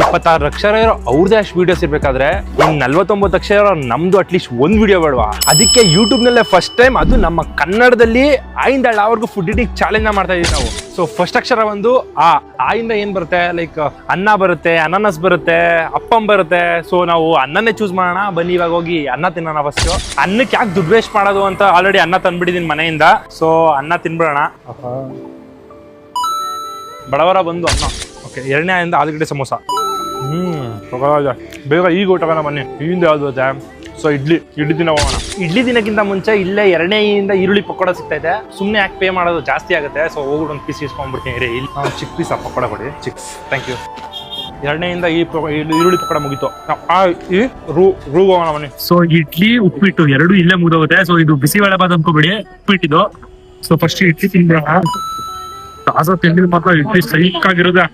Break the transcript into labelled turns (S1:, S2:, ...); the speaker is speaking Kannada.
S1: ಇಪ್ಪತ್ತಾರು ಲಕ್ಷ ಇರೋ ಅವ್ರದೇ ಅಷ್ಟು ವಿಡಿಯೋಸ್ ಇರಬೇಕಾದ್ರೆ ಇನ್ ನಲ್ವತ್ತೊಂಬತ್ತು ಲಕ್ಷ ಇರೋ ನಮ್ದು ಅಟ್ಲೀಸ್ಟ್ ಒಂದ್ ವಿಡಿಯೋ ಬೇಡವಾ? ಅದಕ್ಕೆ ಯೂಟ್ಯೂಬ್ ನಲ್ಲೇ ಫಸ್ಟ್ ಟೈಮ್ ಅದು ನಮ್ಮ ಕನ್ನಡದಲ್ಲಿ ಆಯಿಂದ ಅವ್ರಿಗೂ ಫುಡ್ ಇಟಿಂಗ್ ಚಾಲೆಂಜ್ ಮಾಡ್ತಾ ಇದೀವಿ ನಾವು. ಸೊ ಫಸ್ಟ್ ಅಕ್ಷರ ಒಂದು ಆ ಆಯಿಂದ ಏನ್ ಬರುತ್ತೆ? ಲೈಕ್ ಅನ್ನ ಬರುತ್ತೆ ಅನಾನಸ್ ಬರುತ್ತೆ ಅಪ್ಪಂ ಬರುತ್ತೆ. ಸೊ ನಾವು ಅನ್ನನೇ ಚೂಸ್ ಮಾಡೋಣ. ಬನ್ನಿ ಇವಾಗ ಹೋಗಿ ಅನ್ನ ತಿನ್ನೋಣ ಫಸ್ಟ್ ಅನ್ನಕ್ಕೆ ಯಾಕೆ ದುಡ್ಡು ವೇಸ್ಟ್ ಮಾಡೋದು ಅಂತ ಆಲ್ರೆಡಿ ಅನ್ನ ತಂದ್ಬಿಟ್ಟಿದೀನಿ ಮನೆಯಿಂದ. ಸೊ ಅನ್ನ ತಿನ್ಬಿಡೋಣ. ಬಡವರ ಬಂದು ಅನ್ನ. ಓಕೆ ಎರಡನೇ ಆಯಿಂದ ಆಲೂಗಡ್ಡೆ ಸಮೋಸ. ಬೇಗ ಈಗ ಊಟಗೋಣ ಬನ್ನಿ. ಈಗಿಂದ ಯಾವ್ದು ಗೊತ್ತಾ ಸೊ ಇಡ್ಲಿ. ಇಡ್ಲಿ ದಿನ ಹೋಗೋಣ. ಇಡ್ಲಿ ದಿನಕ್ಕಿಂತ ಮುಂಚೆ ಇಲ್ಲೇ ಎರಡನೇಯಿಂದ ಈರುಳ್ಳಿ ಪಕೋಡ ಸಿಗ್ತೈತೆ ಇದೆ. ಸುಮ್ಮನೆ ಯಾಕೆ ಪೇ ಮಾಡೋದು ಜಾಸ್ತಿ ಆಗುತ್ತೆ. ಸೊ ಹೋಗ್ಬಿಟ್ಟು ಒಂದು ಪೀಸ್ ಇಸ್ಕೊಂಡ್ಬಿಡ್ತೀನಿ. ರೀ ಇಲ್ಲಿ. ನಾವು ಚಿಕ್ಕ ಪೀಸ್ ಆ ಪಕೋಡ ಕೊಡಿ. ಚಿಕ್. ಥ್ಯಾಂಕ್ ಯು ಎರಡನೆಯಿಂದ ಈ ಈರುಳ್ಳಿ ಪಕೋಡ ಮುಗಿತು. ಆ ಈ ರೂ ರೂ ಹೋಗೋಣ ಮನೆ
S2: ಸೊ ಇಡ್ಲಿ ಉಪ್ಪಿಟ್ಟು ಎರಡು ಇಲ್ಲೇ ಮುಗಿದೋಗುತ್ತೆ. ಸೊ ಇದು ಬಿಸಿಬೇಳೆ ಬಾತ್ ಅನ್ಕೋಬೇಡಿ. ಉಪ್ಪಿಟ್ಟಿದ್ದು ಸೊ ಫಸ್ಟ್ ಇಡ್ಲಿ ತಿಂದ್ರೆ ತಾಸ ತಿಂದಿದ್ ಮಾತ್ರ ಇಡ್ಲಿ ಸೈಕ್ ಆಗಿರೋದೆ